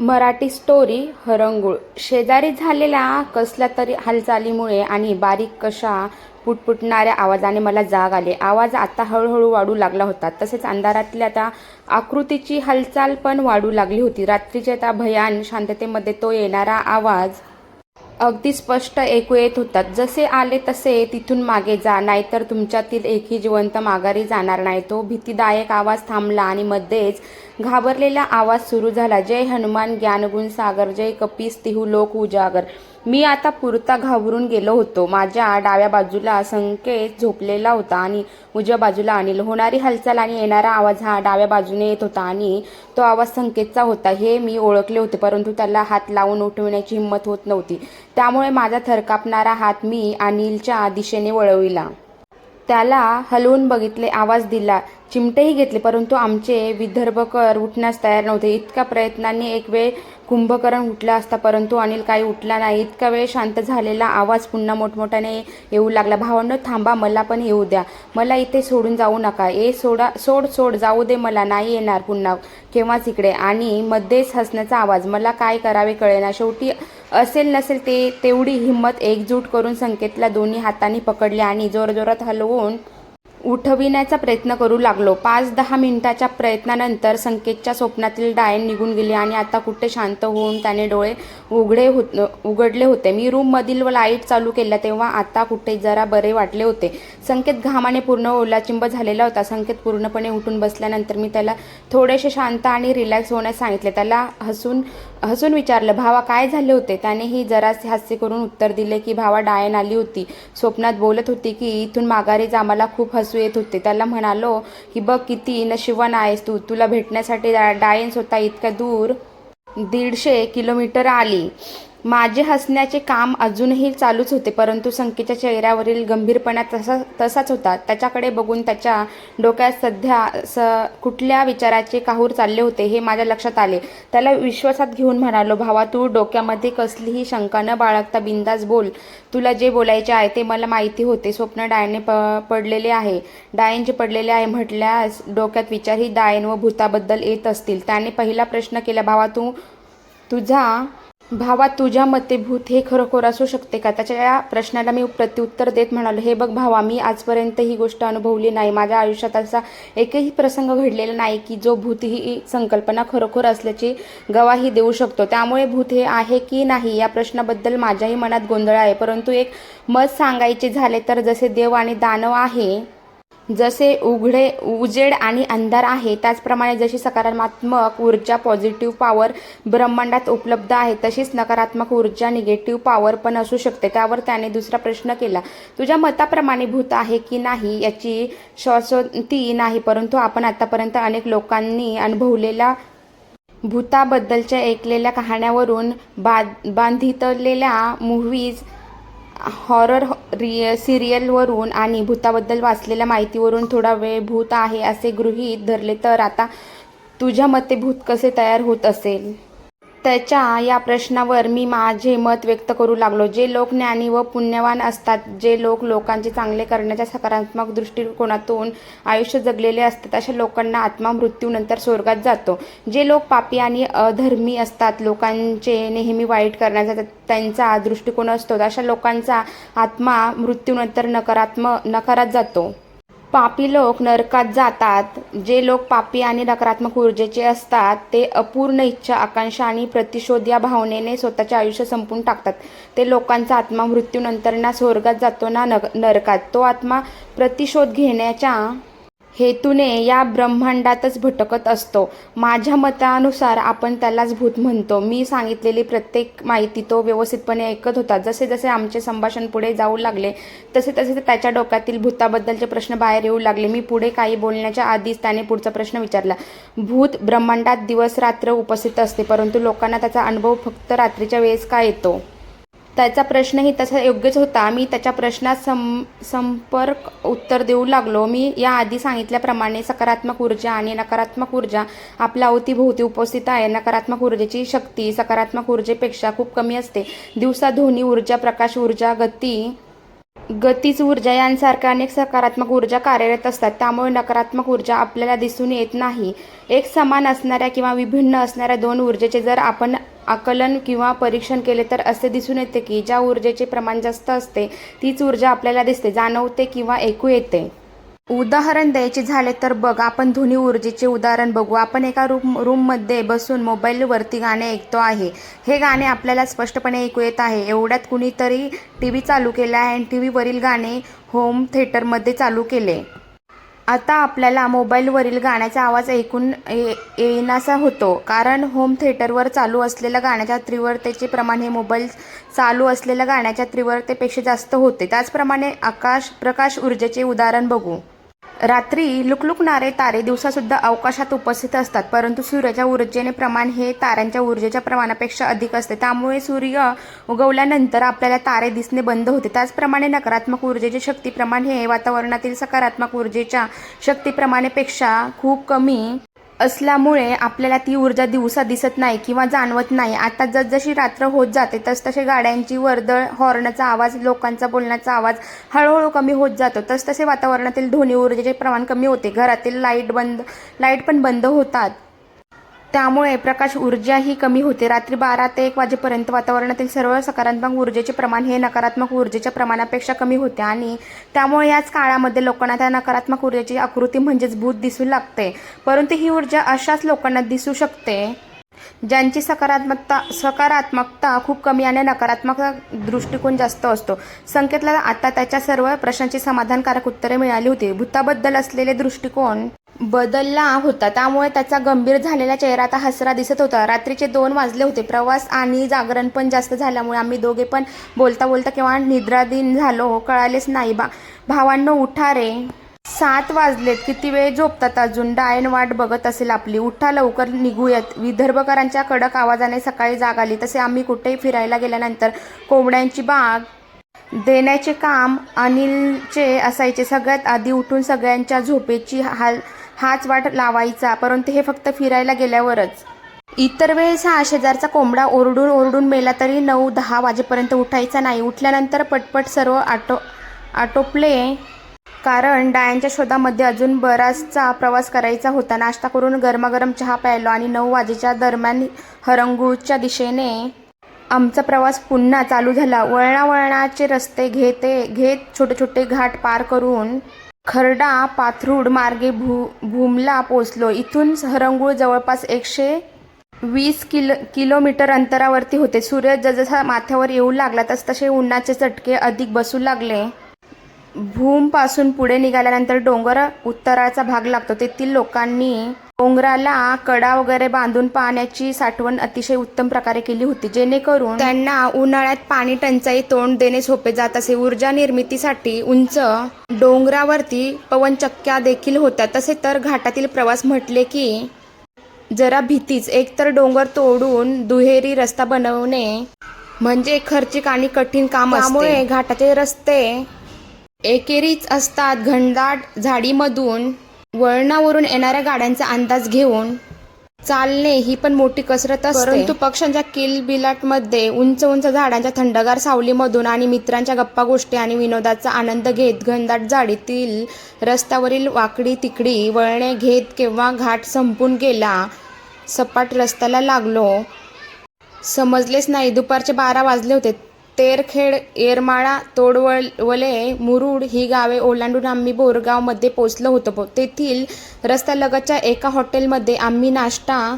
Marathi story Harangul. शेजारी झालेल्या कसल्या तरी हालचालीमुळे आणि बारीक कशा पुटपुटणाऱ्या आवाजाने मला जाग आले. आवाज आता हळूहळू वाढू लागला होता. तसेच अंधारातल्या त्या आकृतीची हालचाल पण वाढू लागली होती. रात्रीच्या त्या भयान शांततेमध्ये तो येणारा आवाज अगदी स्पष्ट ऐकू येत होतात. जसे आले तसे तिथून मागे जा नाहीतर तुमच्यातील एकही जिवंत माघारी जाणार नाही. तो भीतीदायक आवाज थांबला आणि मध्येच घाबरलेला आवाज सुरू झाला. जय हनुमान ज्ञानगुण सागर जय कपिस तिहू लोक उजागर. मी आता पुरता घाबरून गेलो होतो. माझ्या डाव्या बाजूला संकेत झोपलेला होता आणि उजव्या बाजूला अनिल. होणारी हालचाल आणि येणारा आवाज हा डाव्या बाजूने येत होता आणि तो आवाज संकेतचा होता. हे मी ओळखले होते परंतु त्याला हात लावून उठविण्याची हिंमत होत नव्हती. त्यामुळे माझा थरकापणारा हात मी अनिलच्या दिशेने वळविला. त्याला हलवून बघितले आवाज दिला. चिमटेही घेतले परंतु आमचे विदर्भकर उठण्यास तयार नव्हते. इतक्या प्रयत्नांनी एक वेळ कुंभकर्ण उठला असता परंतु अनिल काही उठला नाही. इतका वेळ शांत झालेला आवाज पुन्हा मोठमोठ्याने येऊ लागला. भावंड थांबा मला पण येऊ द्या. मला इथे सोडून जाऊ नका. ए सोडा सोड सोड जाऊ दे मला. नाही येणार पुन्हा. केव्हाच इकडे. आणि मध्येच हसण्याचा आवाज मला काय करावे कळेना. शेवटी असेल नसेल ते तेवढी हिंमत एकजूट करून संकेतला दोन्ही हातांनी पकडले आणि जोरजोरात हलवून उठविण्याचा प्रयत्न करू लागलो. पाच दहा मिनिटाच्या प्रयत्नानंतर संकेतच्या स्वप्नातील डायन निघून गेली आणि आता कुठे शांत होऊन त्याने डोळे उघडे होत उघडले होते. मी रूममधील लाइट चालू केल्या तेव्हा आता कुठे जरा बरे वाटले होते. संकेत घामाने पूर्ण ओलाचिंब झालेला होता. संकेत पूर्णपणे उठून बसल्यानंतर मी त्याला थोडेसे शांत आणि रिलॅक्स होण्यास सांगितले. त्याला हसून हसून विचारलं भावा काय झाले होते? त्यानेही जरासे हास्य करून उत्तर दिले की भावा डायन आली होती. स्वप्नात बोलत होती की इथून माघारीच आम्हाला खूप हसू येत होते. त्याला म्हणालो की बघ किती नशिबान आहेस तू. तुला भेटण्यासाठी डा- डायन स्वतः इतक्या दूर दीडशे किलोमीटर आली. माझे हसण्याचे काम अजूनही चालूच होते परंतु संकेतच्या चेहऱ्यावरील गंभीरपणा तसा तसाच होता. त्याच्याकडे बघून त्याच्या डोक्यात सध्या स कुठल्या विचाराचे काहूर चालले होते हे माझ्या लक्षात आले. त्याला विश्वासात घेऊन म्हणालो भावा तू डोक्यामध्ये कसलीही शंका न बाळगता बिंदास बोल. तुला जे बोलायचे आहे ते मला माहिती होते. स्वप्न डायने प पडलेले आहे. डायनचे पडलेले आहे म्हटल्यास डोक्यात विचार ही डायन व भूताबद्दल येत असतील. त्याने पहिला प्रश्न केला भावा तू तुझा भावा तुझ्या मते भूत हे खरोखर असू शकते का? त्याच्या या प्रश्नाला मी प्रत्युत्तर देत म्हणालो हे बघ भावा मी आजपर्यंत ही गोष्ट अनुभवली नाही. माझ्या आयुष्यात असा एकही प्रसंग घडलेला नाही की जो भूत ही संकल्पना खरोखर असल्याची गवाही देऊ शकतो. त्यामुळे भूत हे आहे की नाही या प्रश्नाबद्दल माझ्याही मनात गोंधळ आहे. परंतु एक मत सांगायचे झाले तर जसे देव आणि दानव आहे जसे उघडे उजेड आणि अंधार आहे त्याचप्रमाणे जशी सकारात्मक ऊर्जा पॉझिटिव्ह पॉवर ब्रह्मांडात उपलब्ध आहे तशीच नकारात्मक ऊर्जा निगेटिव्ह पॉवर पण असू शकते. त्यावर त्याने दुसरा प्रश्न केला तुझ्या मताप्रमाणे भूत आहे की नाही याची श्वासोती नाही परंतु आपण आतापर्यंत अनेक लोकांनी अनुभवलेल्या भूताबद्दलच्या ऐकलेल्या कहाण्यावरून बा बांधितलेल्या मूव्हीज हॉरर रि सिरियलवरून आणि भूताबद्दल वाचलेल्या माहितीवरून थोडा वेळ भूत आहे असे गृहीत धरले तर आता तुझ्या मते भूत कसे तयार होत असेल? त्याच्या या प्रश्नावर मी माझे मत व्यक्त करू लागलो. जे लोक ज्ञानी व पुण्यवान असतात जे लोक लोकांचे चांगले करण्याच्या सकारात्मक दृष्टिकोनातून आयुष्य जगलेले असतात अशा लोकांना आत्मा मृत्यूनंतर स्वर्गात जातो. जे लोक पापी आणि अधर्मी असतात लोकांचे नेहमी वाईट करण्याचा त्यांचा दृष्टिकोन असतो अशा लोकांचा आत्मा मृत्यूनंतर नकारात्मक नकारात जातो. पापी लोक नरकात जातात. जे लोक पापी आणि नकारात्मक ऊर्जेचे असतात ते अपूर्ण इच्छा आकांक्षा आणि प्रतिशोध या भावनेने स्वतःचे आयुष्य संपून टाकतात. ते लोकांचा आत्मा मृत्यूनंतर ना स्वर्गात जातो ना नग नरकात. तो आत्मा प्रतिशोध घेण्याच्या हेतूने या ब्रह्मांडातच भटकत असतो. माझ्या मतानुसार आपण त्यालाच भूत म्हणतो. मी सांगितलेली प्रत्येक माहिती तो व्यवस्थितपणे ऐकत होता. जसे जसे आमचे संभाषण पुढे जाऊ लागले तसे तसे त्याच्या डोक्यातील भूताबद्दलचे प्रश्न बाहेर येऊ लागले. मी पुढे काही बोलण्याच्या आधीच त्याने पुढचा प्रश्न विचारला. भूत ब्रह्मांडात दिवस रात्र उपस्थित असते परंतु लोकांना त्याचा अनुभव फक्त रात्रीच्या वेळेस का येतो? त्याचा प्रश्नही तसा योग्यच होता. मी त्याच्या प्रश्नात सं संपर्क उत्तर देऊ लागलो. मी याआधी सांगितल्याप्रमाणे सकारात्मक ऊर्जा आणि नकारात्मक ऊर्जा आपल्या अवतीभोवती उपस्थित आहे. नकारात्मक ऊर्जेची शक्ती सकारात्मक ऊर्जेपेक्षा खूप कमी असते. दिवसा ध्वनी ऊर्जा प्रकाश ऊर्जा गती गतीज ऊर्जा यांसारख्या अनेक सकारात्मक ऊर्जा कार्यरत असतात. त्यामुळे नकारात्मक ऊर्जा आपल्याला दिसून येत नाही. एक समान असणाऱ्या किंवा विभिन्न असणाऱ्या दोन ऊर्जेचे जर आपण आकलन किंवा परीक्षण केले तर असे दिसून येते की ज्या ऊर्जेचे प्रमाण जास्त असते तीच ऊर्जा आपल्याला दिसते जाणवते किंवा ऐकू येते. उदाहरण द्यायचे झाले तर बघ आपण ध्वनी ऊर्जेचे उदाहरण बघू. आपण एका रूम रूममध्ये बसून मोबाईलवरती गाणे ऐकतो आहे. हे गाणे आपल्याला स्पष्टपणे ऐकू येत आहे. एवढ्यात कुणीतरी टी व्ही चालू केला आहे आणि टी व्हीवरील गाणे होम थिएटरमध्ये चालू केले. आता आपल्याला मोबाईलवरील गाण्याचा आवाज ऐकून ये येईनासा होतो. कारण होम थिएटरवर चालू असलेल्या गाण्याच्या तीव्रतेचे प्रमाण हे मोबाईल चालू असलेल्या गाण्याच्या तीव्रतेपेक्षा जास्त होते. त्याचप्रमाणे आकाश प्रकाश ऊर्जेचे उदाहरण बघू. रात्री लुकलुकणारे तारे दिवसासुद्धा अवकाशात उपस्थित असतात. परंतु सूर्याच्या ऊर्जेने प्रमाण हे ताऱ्यांच्या ऊर्जेच्या प्रमाणापेक्षा अधिक असते. त्यामुळे सूर्य उगवल्यानंतर आपल्याला तारे दिसणे बंद होते. त्याचप्रमाणे नकारात्मक ऊर्जेचे शक्तीप्रमाण हे वातावरणातील सकारात्मक ऊर्जेच्या शक्तीप्रमाणेपेक्षा खूप कमी असल्यामुळे आपल्याला ती ऊर्जा दिवसा दिसत नाही किंवा जाणवत नाही. आता जसजशी रात्र होत जाते तसतसे गाड्यांची वर्दळ हॉर्नचा आवाज लोकांचा बोलण्याचा आवाज हळूहळू कमी होत जातो. तसतसे वातावरणातील ध्वनी ऊर्जेचे प्रमाण कमी होते. घरातील लाइट बंद लाइट पण बंद होतात. त्यामुळे प्रकाश ऊर्जा ही कमी होते. रात्री बारा ते एक वाजेपर्यंत वातावरणातील सर्व सकारात्मक ऊर्जेचे प्रमाण हे नकारात्मक ऊर्जेच्या प्रमाणापेक्षा कमी होते आणि त्यामुळे याच काळामध्ये लोकांना त्या नकारात्मक ऊर्जेची आकृती म्हणजेच भूत दिसू लागते. परंतु ही ऊर्जा अशाच लोकांना दिसू शकते ज्यांची सकारात्मकता सकारात्मकता खूप कमी आणि नकारात्मक दृष्टिकोन जास्त असतो. संकेतला आता त्याच्या सर्व प्रश्नांची समाधानकारक उत्तरे मिळाली होती. भूताबद्दल असलेले दृष्टिकोन बदलला होता. त्यामुळे त्याचा गंभीर झालेला चेहरा आता हसरा दिसत होता. रात्रीचे दोन वाजले होते. प्रवास आणि जागरण पण जास्त झाल्यामुळे आम्ही दोघे पण बोलता बोलता किंवा निद्राधीन झालो हो, कळालेच नाही बा. भावांनो उठा रे. सात वाजलेत. किती वेळ झोपतात अजून? डायन वाट बघत असेल आपली. उठा लवकर निघूयात. विदर्भकरांच्या कडक आवाजाने सकाळी जाग आली. तसे आम्ही कुठेही फिरायला गेल्यानंतर कोंबड्यांची बाग देण्याचे काम अनिलचे असायचे. सगळ्यात आधी उठून सगळ्यांच्या झोपेची हाल हाच वाट लावायचा परंतु हे फक्त फिरायला गेल्यावरच. इतर वेळेस हा शेजारचा कोंबडा ओरडून ओरडून मेला तरी नऊ दहा वाजेपर्यंत उठायचा नाही. उठल्यानंतर पटपट सर्व आटो आटोपले. कारण डायांच्या शोधामध्ये अजून बराचसा प्रवास करायचा होता. नाश्ता करून गरमागरम चहा प्यायलो आणि नऊ वाजेच्या दरम्यान हरंगूळच्या दिशेने आमचा प्रवास पुन्हा चालू झाला. वळणावळणाचे रस्ते घेते घेत छोटे छोटे घाट पार करून खरडा पाथरूड मार्गे भू भूमला पोचलो इथून हरंगूळ जवळपास एकशे वीस किलो किलोमीटर अंतरावरती होते. सूर्य जसजसा माथ्यावर येऊ लागला तसतसे उन्हाचे चटके अधिक बसू लागले. भूमपासून पुढे निघाल्यानंतर डोंगर उत्तराचा भाग लागतो. तेथील लोकांनी डोंगराला कडा वगैरे बांधून पाण्याची साठवण अतिशय उत्तम प्रकारे केली होती. जेणेकरून त्यांना उन्हाळ्यात पाणी टंचाई तोंड देणे सोपे जात असे. ऊर्जा निर्मितीसाठी उंच डोंगरावरती पवनचक्क्या देखील होत्या. तसे तर घाटातील प्रवास म्हटले की जरा भीतीच. एकतर डोंगर तोडून दुहेरी रस्ता बनवणे म्हणजे खर्चिक आणि कठीण काम त्यामुळे घाटाचे रस्ते एकेरीच असतात. घनदाट झाडीमधून वळणावरून येणाऱ्या गाड्यांचा अंदाज घेऊन चालणे ही पण मोठी कसरत असते. परंतु पक्ष्यांच्या किलबिलाटमध्ये उंच उंच झाडांच्या थंडगार सावलीमधून आणि मित्रांच्या गप्पा गोष्टी आणि विनोदाचा आनंद घेत घनदाट झाडीतील रस्त्यावरील वाकडी तिकडी वळणे घेत केव्हा घाट संपून गेला सपाट रस्त्याला लागलो समजलेच नाही. दुपारचे बारा वाजले होते. तेरखेड येरमाळा तोडवले मुरुड ही गावे ओलांडून आम्ही बोरगावमध्ये पोचलो होतो तेथील रस्त्यालगतच्या एका हॉटेलमध्ये आम्ही नाश्ता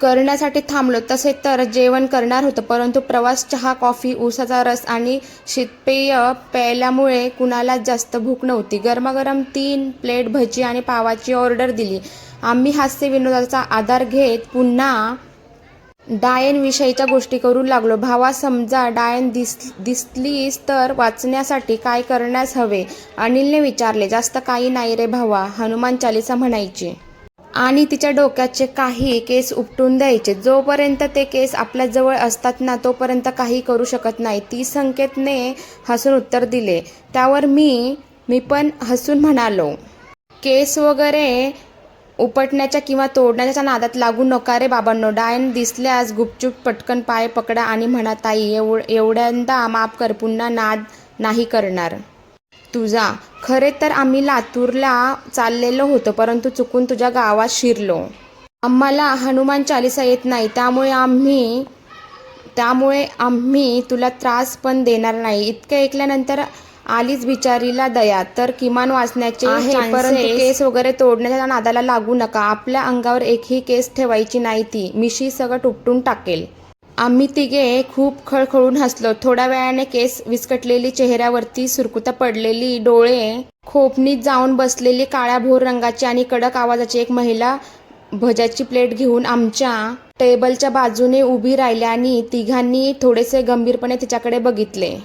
करण्यासाठी थांबलो. तसे तर जेवण करणार होतं परंतु प्रवास चहा कॉफी ऊसाचा रस आणि शीतपेय प्यायल्यामुळे कुणाला जास्त भूक नव्हती. गरमागरम तीन प्लेट भजी आणि पावाची ऑर्डर दिली. आम्ही हास्य विनोदाचा आधार घेत पुन्हा डायन विषयीच्या गोष्टी करू लागलो. भावा समजा डायन दिस दिसलीस तर वाचण्यासाठी काय करण्यास हवे? अनिलने विचारले जास्त काही नाही रे भावा हनुमान चालिसा म्हणायची. आणि तिच्या डोक्याचे काही केस उपटून द्यायचे. जोपर्यंत ते केस आपल्या जवळ असतात ना तोपर्यंत काही करू शकत नाही. ती संकेतने हसून उत्तर दिले. त्यावर मी मी पण हसून म्हणालो. केस वगैरे उपटण्याच्या किंवा तोडण्याच्या नादात लागू नका रे बाबांनो. डायन दिसल्यास गुपचूप पटकन पाय पकडा आणि म्हणा ताई एव एवढ्यांदा माफ कर पुन्हा नाद नाही करणार. तुझा. खरे तर आम्ही लातूरला चाललेलो होतो परंतु चुकून तुझ्या गावात शिरलो. आम्हाला हनुमान चालिसा येत नाही त्यामुळे आम्ही त्यामुळे आम्ही तुला त्रास पण देणार नाही. इतकं ऐकल्यानंतर आलीच बिचारीला दया. तर किमान वाचण्याचे आहे परंतु केस वगैरे तोडण्याच्या नादाला लागू नका. आपल्या अंगावर एकही केस ठेवायची नाही ती. मिशी सगळं उपटून टाकेल. आम्ही तिघे खूप खळखळून हसलो. थोड्या वेळाने केस विस्कटलेली चेहऱ्यावरती सुरकुता पडलेली डोळे खोपणीत जाऊन बसलेली काळ्या भोर रंगाची आणि कडक आवाजाची एक महिला भजाची प्लेट घेऊन आमच्या टेबलच्या बाजूने उभी राहिली आणि तिघांनी थोडेसे गंभीरपणे तिच्याकडे बघितले.